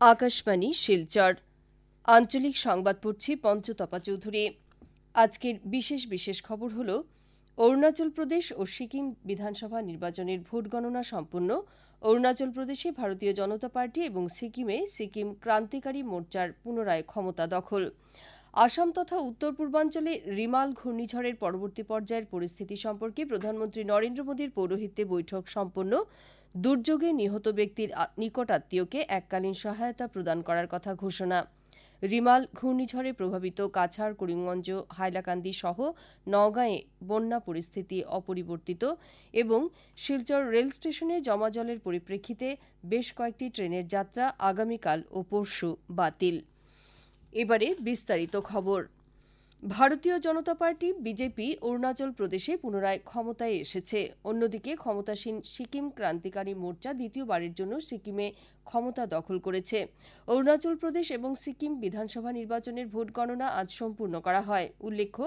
আকাশবাণী, শিলচর। আঞ্চলিক সংবাদ পড়ছি পঞ্চতপা চৌধুরী। আজকের বিশেষ বিশেষ খবর হল, অরুণাচল প্রদেশ ও সিকিম বিধানসভা নির্বাচনের ভোট গণনা সম্পন্ন। অরুণাচল প্রদেশে ভারতীয় জনতা পার্টি এবং সিকিমে সিকিম ক্রান্তিকারী মোর্চার পুনরায় ক্ষমতা দখল। আসাম তথা উত্তর পূর্বাঞ্চলে রিমাল ঘূর্ণিঝড়ের পরবর্তী পর্যায়ের পরিস্থিতি সম্পর্কে প্রধানমন্ত্রী নরেন্দ্র মোদীর পৌরোহিত্যে বৈঠক সম্পন্ন দুর্যোগে নিহত ব্যক্তির নিকট আত্মীয়কে এককালীন সহায়তা প্রদান করার কথা ঘোষণা। রিমাল ঘূর্ণিঝড়ে প্রভাবিত কাছাড়, করিমগঞ্জ, হাইলাকান্দি সহ নওগাঁয়ে বন্যা পরিস্থিতি অপরিবর্তিত এবং শিলচর রেল স্টেশনে জমা জলের পরিপ্রেক্ষিতে বেশ কয়েকটি ট্রেনের যাত্রা আগামীকাল ও পরশু বাতিল। এবারে বিস্তারিত খবর। ভারতীয় জনতা পার্টি, বিজেপি, অরুণাচল প্রদেশে পুনরায় ক্ষমতায় এসেছে। অন্যদিকে ক্ষমতাসীন সিকিম ক্রান্তিকারী মোর্চা দ্বিতীয়বারের জন্য সিকিমে ক্ষমতা দখল করেছে। অরুণাচল প্রদেশ এবং সিকিম বিধানসভা নির্বাচনের ভোট গণনা আজ সম্পূর্ণ করা হয়। উল্লেখ্য,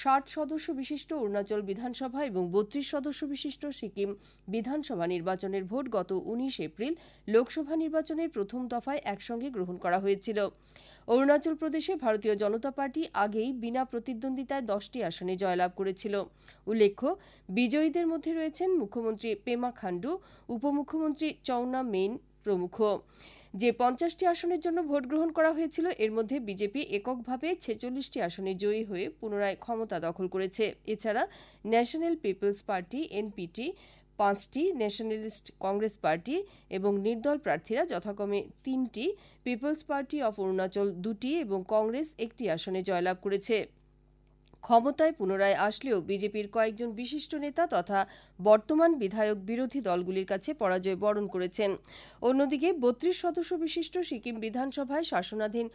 ষাট সদস্য বিশিষ্ট অরুণাচল বিধানসভা এবং বত্রিশ সদস্য বিশিষ্ট সিকিম বিধানসভা নির্বাচনের ভোট গত উনিশ এপ্রিল লোকসভা নির্বাচনের প্রথম দফায় একসঙ্গে গ্রহণ করা হয়েছিল। অরুণাচল প্রদেশে ভারতীয় জনতা পার্টি আগেই বিনা প্রতিদ্বন্দ্বিতায় দশটি আসনে জয়লাভ করেছিল। উল্লেখ্য, বিজয়ীদের মধ্যে রয়েছেন মুখ্যমন্ত্রী পেমা খান্ডু উপমুখ্যমন্ত্রী চৌনা মেইন প্রমুখ। যে পঞ্চাশটি আসনের জন্য ভোট গ্রহণ করা হয়েছিল, এর মধ্যে বিজেপি এককভাবে ছেচল্লিশটি আসনে জয়ী হয়ে পুনরায় ক্ষমতা দখল করেছে। এছাড়া ন্যাশনাল পিপলস পার্টি, এনপিটি, পাঁচটি ন্যাশনালিস্ট কংগ্রেস পার্টি এবং নির্দল প্রার্থীরা যথাক্রমে তিনটি। পিপলস পার্টি অফ অরুণাচল দুটি এবং কংগ্রেস একটি আসনে জয়লাভ করেছে। ক্ষমতায় পুনরায় আসলেও বিজেপির কয়েকজন বিশিষ্ট নেতা তথা বর্তমান বিধায়ক বিরোধী দলগুলির কাছে পরাজয় বরণ করেছেন। অন্যদিকে বত্রিশ সদস্য বিশিষ্ট সিকিম বিধানসভায় শাসনাধীন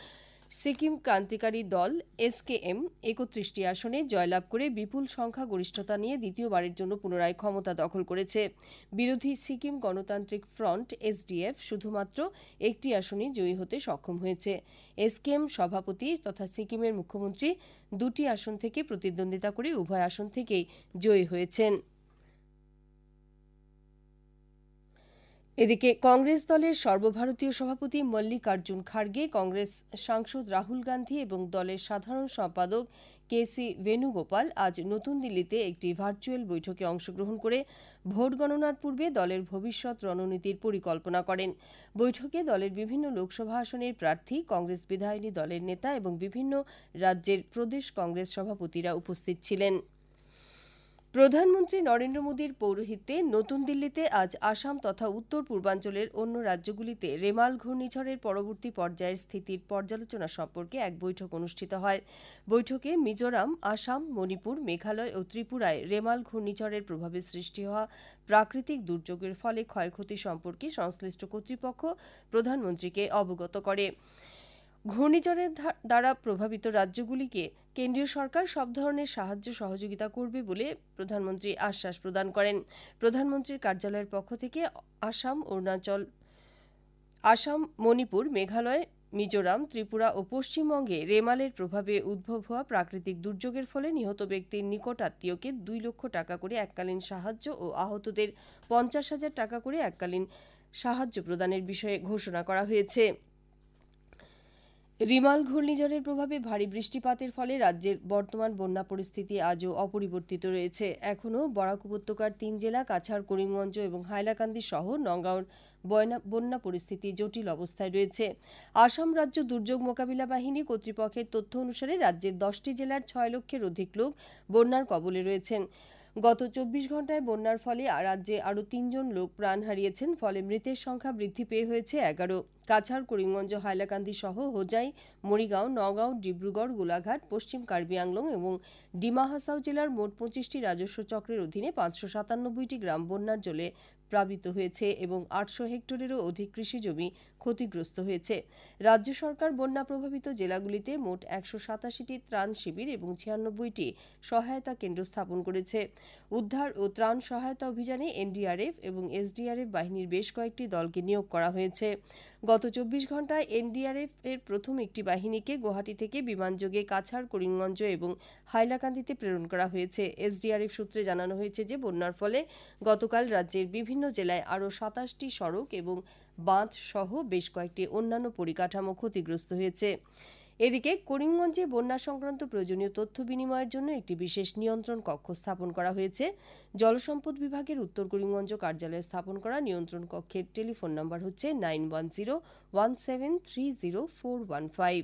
সিকিম ক্রান্তিকারী দল এসকেএম একত্রিশটি আসনে জয়লাভ করে বিপুল সংখ্যা গরিষ্ঠতা নিয়ে দ্বিতীয়বারের জন্য পুনরায় ক্ষমতা দখল করেছে। বিরোধী সিকিম গণতান্ত্রিক ফ্রন্ট এসডিএফ শুধুমাত্র একটি আসনে জয়ী হতে সক্ষম হয়েছে। এসকেএম সভাপতি তথা সিকিমের মুখ্যমন্ত্রী দুটি আসন থেকে প্রতিদ্বন্দ্বিতা করে উভয় আসন থেকেই জয়ী হয়েছেন। এদিকে কংগ্রেস দলের সর্বভারতীয় সভাপতি মল্লিকার্জুন খার্গে, কংগ্রেস সাংসদ রাহুল গান্ধী এবং দলের সাধারণ সম্পাদক কে সি বেণুগোপাল আজ নতুন দিল্লিতে একটি ভার্চুয়াল বৈঠকে অংশগ্রহণ করে ভোট গণনার পূর্বে দলের ভবিষ্যৎ রণনীতির পরিকল্পনা করেন। বৈঠকে দলের বিভিন্ন লোকসভা আসনের প্রার্থী, কংগ্রেস বিধায়িনী দলের নেতা এবং বিভিন্ন রাজ্যের প্রদেশ কংগ্রেস সভাপতিরা উপস্থিত ছিলেন। প্রধানমন্ত্রী নরেন্দ্র মোদীর পৌরোহিত্যে নতুন দিল্লিতে আজ আসাম তথা উত্তর পূর্বাঞ্চলের অন্য রাজ্যগুলিতে রেমাল ঘূর্ণিঝড়ের পরবর্তী পর্যায়ের স্থিতির পর্যালোচনা সম্পর্কে এক বৈঠক অনুষ্ঠিত হয়। বৈঠকে মিজোরাম, আসাম, মণিপুর, মেঘালয় ও ত্রিপুরায় রেমাল ঘূর্ণিঝড়ের প্রভাবে সৃষ্টি হওয়া প্রাকৃতিক দুর্যোগের ফলে ক্ষয়ক্ষতি সম্পর্কে সংশ্লিষ্ট কর্তৃপক্ষ প্রধানমন্ত্রীকে অবগত করে। ঘূর্ণিঝড়ের দ্বারা প্রভাবিত রাজ্যগুলিকে কেন্দ্রীয় সরকার সব ধরনের সাহায্য সহযোগিতা করবে বলে প্রধানমন্ত্রী আশ্বাস প্রদান করেন। প্রধানমন্ত্রীর কার্যালয়ের পক্ষ থেকে আসাম, অরুণাচল, আসাম, মণিপুর, মেঘালয়, মিজোরাম, ত্রিপুরা ও পশ্চিমবঙ্গে রেমালের প্রভাবে উদ্ভব হওয়া প্রাকৃতিক দুর্যোগের ফলে নিহত ব্যক্তির নিকট আত্মীয়কে দুই লক্ষ টাকা করে এককালীন সাহায্য ও আহতদের পঞ্চাশ হাজার টাকা করে এককালীন সাহায্য প্রদানের বিষয়ে ঘোষণা করা হয়েছে। রিমাল ঘূর্ণিঝড়ের প্রভাবে ভারী বৃষ্টিপাতের ফলে রাজ্যের বর্তমান বন্যা পরিস্থিতি আজও অপরিবর্তিত রয়েছে। এখনও বরাক উপত্যকার তিন জেলা, কাছাড়, করিমগঞ্জ এবং হাইলাকান্দি সহ নগাঁওর বন্যা পরিস্থিতি জটিল অবস্থায় রয়েছে। আসাম রাজ্য দুর্যোগ মোকাবিলা বাহিনী কর্তৃপক্ষের তথ্য অনুসারে রাজ্যের দশটি জেলার ছয় লক্ষের অধিক লোক বন্যার কবলে রয়েছেন। গত চব্বিশ ঘন্টায় বন্যার ফলে রাজ্যে আরও তিনজন লোক প্রাণ হারিয়েছেন, ফলে মৃতের সংখ্যা বৃদ্ধি পেয়ে হয়েছে এগারো। কাছাড়, করিমগঞ্জ, হাইলাকান্দি সহ হোজাই, মরিগাঁও, নগাঁও, ডিব্রুগড়, গোলাঘাট, পশ্চিম কার্বি আংলং এবং ডিমা হাসাও জেলার মোট পঁচিশটি রাজস্ব চক্রের অধীনে পাঁচশো সাতানব্বইটি গ্রাম বন্যার জলে প্লাবিত হয়েছে এবং আটশো হেক্টরেরও অধিক কৃষি জমি ক্ষতিগ্রস্ত হয়েছে। রাজ্য সরকার বন্যা প্রভাবিত জেলাগুলিতে মোট একশো সাতাশিটি ত্রাণ শিবির এবং ছিয়ানব্বইটি সহায়তা কেন্দ্র স্থাপন করেছে। উদ্ধার ও ত্রাণ সহায়তা অভিযানে এনডিআরএফ এবং এসডিআরএফ বাহিনীর বেশ কয়েকটি দলকে নিয়োগ করা হয়েছে। গত চব্বিশ ঘন্টায় এনডিআরএফ এর প্রথম একটি বাহিনীকে গুয়াহাটি থেকে বিমানযোগে কাছাড়, করিমগঞ্জ এবং হাইলাকান্দিতে প্রেরণ করা হয়েছে। এসডিআরএফ সূত্রে জানানো হয়েছে যে, বন্যার ফলে গতকাল রাজ্যের বিভিন্ন জেলায় আরও সাতাশটি সড়ক এবং বাঁধ সহ বেশ কয়েকটি অন্যান্য পরিকাঠামো ক্ষতিগ্রস্ত হয়েছে। এদিকে করিমগঞ্জে বন্যা সংক্রান্ত প্রয়োজনীয় তথ্য বিনিময়ের জন্য একটি বিশেষ নিয়ন্ত্রণ কক্ষ স্থাপন করা হয়েছে। জলসম্পদ বিভাগের উত্তর করিমগঞ্জ কার্যালয়ে স্থাপন করা নিয়ন্ত্রণ কক্ষের টেলিফোন নম্বর হচ্ছে nine one zero one seven three zero four one five.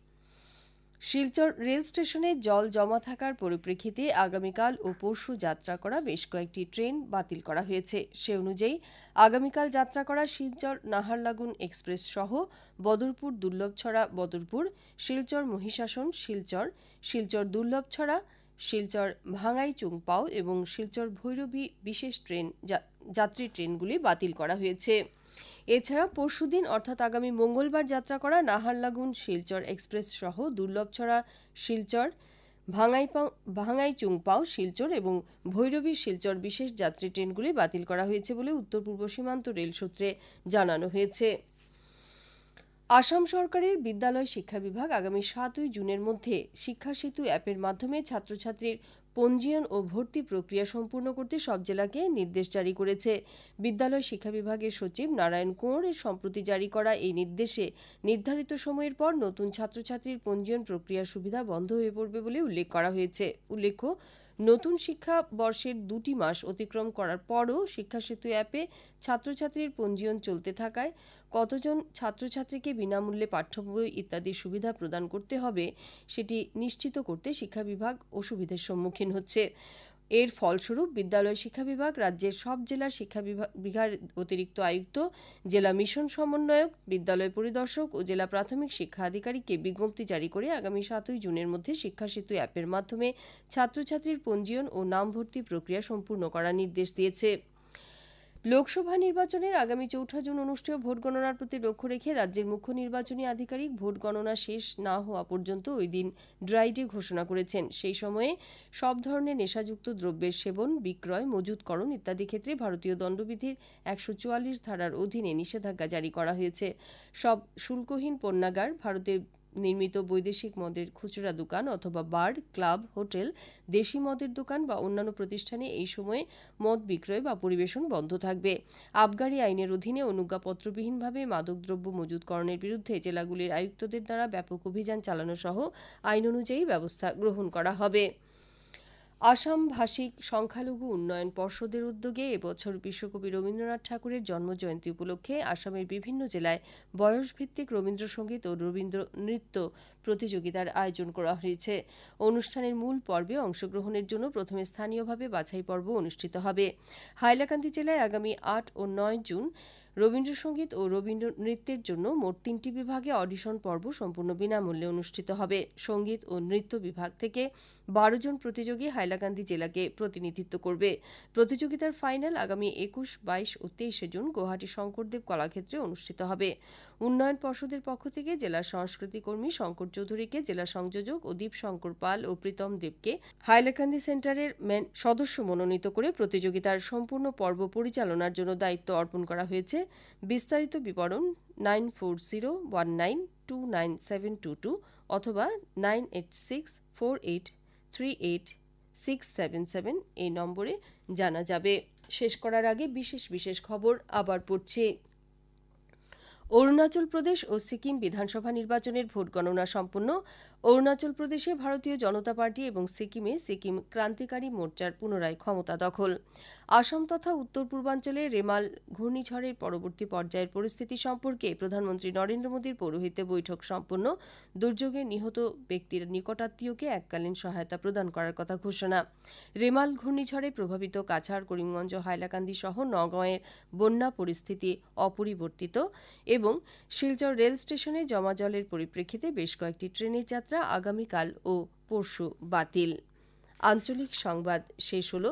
Silchar rail স্টেশনে জল জমা থাকার পরিপ্রেক্ষিতে আগামীকাল ও পরশু যাত্রা করা বেশ কয়েকটি ট্রেন বাতিল করা হয়েছে। সে অনুযায়ী, আগামীকাল যাত্রা করা শিলচর নাহারলাগুন এক্সপ্রেস সহ বদরপুর দুর্লভছড়া বদরপুর, শিলচর মহিষাসন শিলচর শিলচর দুর্লভছড়া, শিলচর ভাঙাই চুংপাও এবং শিলচর ভৈরবী বিশেষ ট্রেন যাত্রী ট্রেনগুলি বাতিল করা হয়েছে। এছাড়া পরশুদিন অর্থাৎ আগামী মঙ্গলবার যাত্রা করা নাহারলাগুন শিলচর এক্সপ্রেস সহ দুর্লভছড়া শিলচর ভাঙাইপাও ভাঙাই চুংপাও শিলচর এবং ভৈরবী শিলচর বিশেষ যাত্রী ট্রেনগুলি বাতিল করা হয়েছে বলে উত্তর পূর্ব সীমান্ত রেল সূত্রে জানানো হয়েছে। আসাম সরকারের বিদ্যালয় শিক্ষা বিভাগ আগামী সাতই জুনের মধ্যে শিক্ষা সেতু অ্যাপের মাধ্যমে ছাত্রছাত্রীর পঞ্জীয়ন ও ভর্তি প্রক্রিয়া সম্পূর্ণ করতে সব জেলাকে নির্দেশ জারি করেছে। বিদ্যালয় শিক্ষা বিভাগের সচিব নারায়ণ কোঁড়ের সম্প্রতি জারি করা এই নির্দেশে নির্ধারিত সময়ের পর নতুন ছাত্রছাত্রীর পঞ্জীয়ন প্রক্রিয়ার সুবিধা বন্ধ হয়ে পড়বে বলে উল্লেখ করা হয়েছে। উল্লেখ্য নতুন শিক্ষা বর্ষের দুটি মাস অতিক্রম করার পরও শিক্ষা সেতু অ্যাপে ছাত্রছাত্রীর পঞ্জীয়ন চলতে থাকায় কতজন ছাত্রছাত্রীকে বিনামূল্যে পাঠ্য বই ইত্যাদি সুবিধা প্রদান করতে হবে, সেটি নিশ্চিত করতে শিক্ষা বিভাগ অসুবিধার সম্মুখীন হচ্ছে। এর ফলস্বরূপ বিদ্যালয় শিক্ষা বিভাগ রাজ্যের সব জেলার শিক্ষা বিভাগ অতিরিক্ত আয়ুক্ত, জেলা মিশন সমন্বয়ক, বিদ্যালয় পরিদর্শক ও জেলা প্রাথমিক শিক্ষা আধিকারিককে বিজ্ঞপ্তি জারি করে আগামী সাতই জুনের মধ্যে শিক্ষা সেতু অ্যাপের মাধ্যমে ছাত্রছাত্রীর পঞ্জীয়ন ও নাম ভর্তি প্রক্রিয়া সম্পূর্ণ করার নির্দেশ দিয়েছে। লোকসভা নির্বাচনের আগামী চৌঠা জুন অনুষ্ঠেয় ভোট গণনার প্রতি লক্ষ্য রেখে রাজ্যের মুখ্য নির্বাচনী আধিকারিক ভোট গণনা শেষ না হওয়া পর্যন্ত ওই দিন ড্রাই ডে ঘোষণা করেছেন। সেই সময়ে সব ধরনের নেশাযুক্ত দ্রব্যের সেবন, বিক্রয়, মজুতকরণ ইত্যাদি ক্ষেত্রে ভারতীয় দণ্ডবিধির একশো চুয়াল্লিশ ধারার অধীনে নিষেধাজ্ঞা জারি করা হয়েছে। সব শুল্কহীন পণ্যাগার ভারতে নির্মিত বৈদেশিক মদের খুচরা দোকান অথবা বার, ক্লাব, হোটেল, দেশি মদের দোকান বা অন্যান্য প্রতিষ্ঠানে এই সময়ে মদ বিক্রয় বা পরিবেশন বন্ধ থাকবে। আবগারি আইনের অধীনে অনুজ্ঞাপত্রবিহীনভাবে মাদকদ্রব্য মজুতকরণের বিরুদ্ধে জেলাগুলির আয়ুক্তদের দ্বারা ব্যাপক অভিযান চালানো সহ আইন অনুযায়ী ব্যবস্থা গ্রহণ করা হবে। আসাম ভাষিক সংখ্যালঘু উন্নয়ন পর্ষদের উদ্যোগে এবছর বিশ্বকবি রবীন্দ্রনাথ ঠাকুরের জন্মজয়ন্তী উপলক্ষে আসামের বিভিন্ন জেলায় বয়সভিত্তিক রবীন্দ্রসঙ্গীত ও রবীন্দ্র নৃত্য প্রতিযোগিতার আয়োজন করা হয়েছে। অনুষ্ঠানের মূল পর্বে অংশগ্রহণের জন্য প্রথমে স্থানীয়ভাবে বাছাই পর্ব অনুষ্ঠিত হবে। হাইলাকান্দি জেলায় আগামী আট ও নয় জুন রবীন্দ্রসঙ্গীত ও রবীন্দ্র নৃত্যের জন্য মোট তিনটি বিভাগে অডিশন পর্ব সম্পূর্ণ বিনামূল্যে অনুষ্ঠিত হবে। সংগীত ও নৃত্য বিভাগ থেকে বারো জন প্রতিযোগী হাইলাকান্দি জেলাকে প্রতিনিধিত্ব করবে। প্রতিযোগিতার ফাইনাল আগামী একুশ, বাইশ ও তেইশে জুন গুয়াহাটি শঙ্করদেব কলাক্ষেত্রে অনুষ্ঠিত হবে। উন্নয়ন পর্ষদের পক্ষ থেকে জেলা সংস্কৃতি কর্মী শঙ্কর চৌধুরীকে জেলা সংযোজক ও দীপ শঙ্কর পাল ও প্রীতম দেবকে হাইলাকান্দি সেন্টারের সদস্য মনোনীত করে প্রতিযোগিতার সম্পূর্ণ পর্ব পরিচালনার জন্য দায়িত্ব অর্পণ করা হয়েছে। বিস্তারিত বিবরণ nine four zero one nine two nine seven two two অথবা nine eight six four eight three eight six seven seven এই নম্বরে জানা যাবে। শেষ করার আগে বিশেষ বিশেষ খবর আবার পড়ছি। অরুণাচল প্রদেশ ও সিকিম বিধানসভা নির্বাচনের ভোট গণনা সম্পন্ন। অরুণাচল প্রদেশে ভারতীয় জনতা পার্টি এবং সিকিমে সিকিম ক্রান্তিকারী মোর্চার পুনরায় ক্ষমতা দখল। আসাম তথা উত্তর পূর্বাঞ্চলে রেমাল ঘূর্ণিঝড়ের পরবর্তী পর্যায়ের পরিস্থিতি সম্পর্কে প্রধানমন্ত্রী নরেন্দ্র মোদীর পৌরোহিত্যে বৈঠক সম্পন্ন। দুর্যোগে নিহত ব্যক্তির নিকটাত্মীয়কে এককালীন সহায়তা প্রদান করার কথা ঘোষণা। রেমাল ঘূর্ণিঝড়ে প্রভাবিত কাছাড়, করিমগঞ্জ, হাইলাকান্দি সহ নগাঁয়ের বন্যা পরিস্থিতি অপরিবর্তিত। এবং শিলচর রেল স্টেশনে জমা জলের পরিপ্রেক্ষিতে বেশ কয়েকটি ট্রেনের যাত্রা আগামীকাল ও পরশু বাতিল। আঞ্চলিক সংবাদ শেষ হল।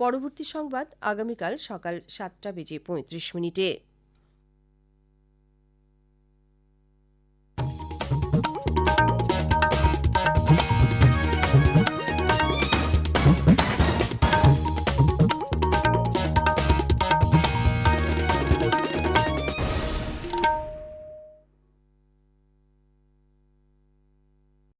পরবর্তী সংবাদ আগামীকাল সকাল সাতটা বেজে পঁয়ত্রিশ মিনিটে।